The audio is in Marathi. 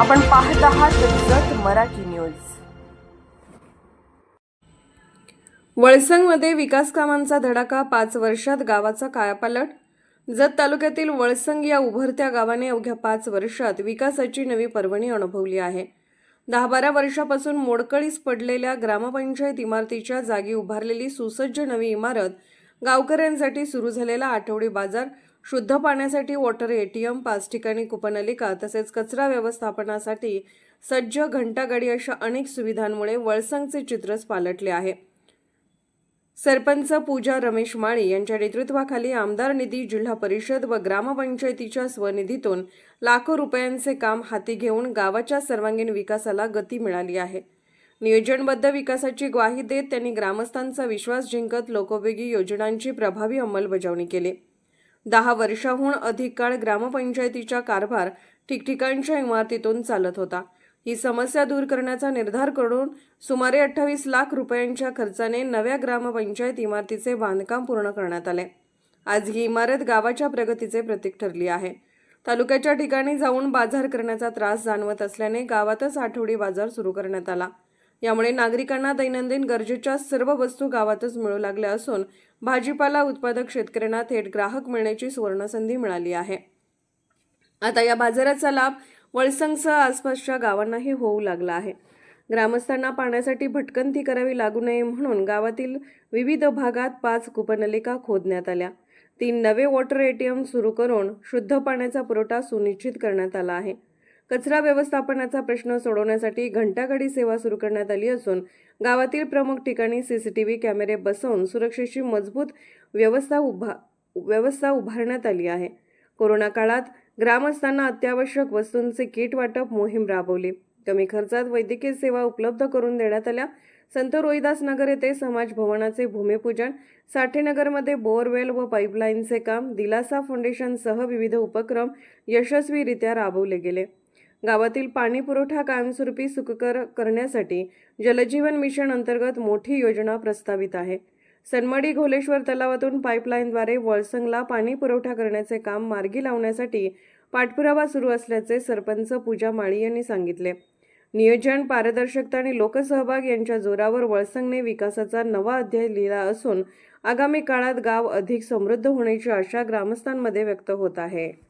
आपण पाहत आहात जत मराठी न्यूज. वळसंगमध्ये विकास कामांचा धडाका पाच वर्षात गावाचा कायापालट. जत तालुक्यातील वळसंग या उभरत्या गावाने अवघ्या पाच वर्षात विकासाची नवी पर्वणी अनुभवली आहे. दहा बारा वर्षापासून मोडकळीस पडलेल्या ग्रामपंचायत इमारतीच्या जागी उभारलेली सुसज्ज नवी इमारत गावकऱ्यांसाठी सुरू झालेला आठवडी बाजार शुद्ध पाण्यासाठी वॉटर एटीएम पाच ठिकाणी कुपनलिका तसेच कचरा व्यवस्थापनासाठी सज्ज घंटागाडी अशा अनेक सुविधांमुळे वळसंगचे चित्रच पालटले आहे. सरपंच पूजा रमेश माळी यांच्या नेतृत्वाखाली आमदार निधी जिल्हा परिषद व ग्रामपंचायतीच्या स्वनिधीतून लाखो रुपयांचे काम हाती घेऊन गावाच्या सर्वांगीण विकासाला गती मिळाली आहे. नियोजनबद्ध विकासाची ग्वाही देत त्यांनी ग्रामस्थांचा विश्वास जिंकत लोकोपयोगी योजनांची प्रभावी अंमलबजावणी केली. दहा वर्षाहून अधिक काळ ग्रामपंचायतीचा कारभार ठिकठिकाणच्या इमारतीतून चालत होता. ही समस्या दूर करण्याचा निर्धार करून सुमारे अठ्ठावीस लाख रुपयांच्या खर्चाने नव्या ग्रामपंचायत इमारतीचे बांधकाम पूर्ण करण्यात आले. आज ही इमारत गावाच्या प्रगतीचे प्रतीक ठरली आहे. तालुक्याच्या ठिकाणी जाऊन बाजार करण्याचा त्रास जाणवत असल्याने गावातच आठवडी बाजार सुरू करण्यात आला. यामुळे नागरिकांना दैनंदिन गरजेच्या सर्व वस्तू गावातच मिळू लागल्या असून भाजीपाला उत्पादक शेतकऱ्यांना थेट ग्राहक मिळण्याची सुवर्णसंधी मिळाली आहे. आता या बाजाराचा लाभ वळसंगसह आसपासच्या गावांनाही होऊ लागला आहे. ग्रामस्थांना पाण्यासाठी भटकंती करावी लागू नये म्हणून गावातील विविध भागात पाच कूपनलिका खोदण्यात आल्या. तीन नवे वॉटर एटीएम सुरू करून शुद्ध पाण्याचा पुरवठा सुनिश्चित करण्यात आला आहे. कचरा व्यवस्थापनाचा प्रश्न सोडवण्यासाठी घंटागाडी सेवा सुरू करण्यात आली असून गावातील प्रमुख ठिकाणी सीसीटीव्ही कॅमेरे बसवून सुरक्षेची मजबूत व्यवस्था उभा व्यवस्था उभारण्यात आली आहे. कोरोना काळात ग्रामस्थांना अत्यावश्यक वस्तूंचे किट वाटप मोहीम राबवली. कमी खर्चात वैद्यकीय सेवा उपलब्ध करून देण्यात आल्या. संत रोहिदास नगर येथे समाज भवनाचे भूमिपूजन साठेनगरमध्ये बोअरवेल व पाईपलाईनचे काम दिलासा फाउंडेशनसह विविध उपक्रम यशस्वीरित्या राबवले गेले. गावातील पाणी पुरवठा कायमस्वरूपी सुखकर करण्यासाठी जलजीवन मिशन अंतर्गत मोठी योजना प्रस्तावित आहे. सनमडी घोलेश्वर तलावातून पाईपलाईनद्वारे वळसंगला पाणी पुरवठा करण्याचे काम मार्गी लावण्यासाठी पाठपुरावा सुरू असल्याचे सरपंच पूजा माळी यांनी सांगितले. नियोजन पारदर्शकता आणि लोकसहभाग यांच्या जोरावर वळसंगने विकासाचा नवा अध्याय लिहिला असून आगामी काळात गाव अधिक समृद्ध होण्याची आशा ग्रामस्थांमध्ये व्यक्त होत आहे.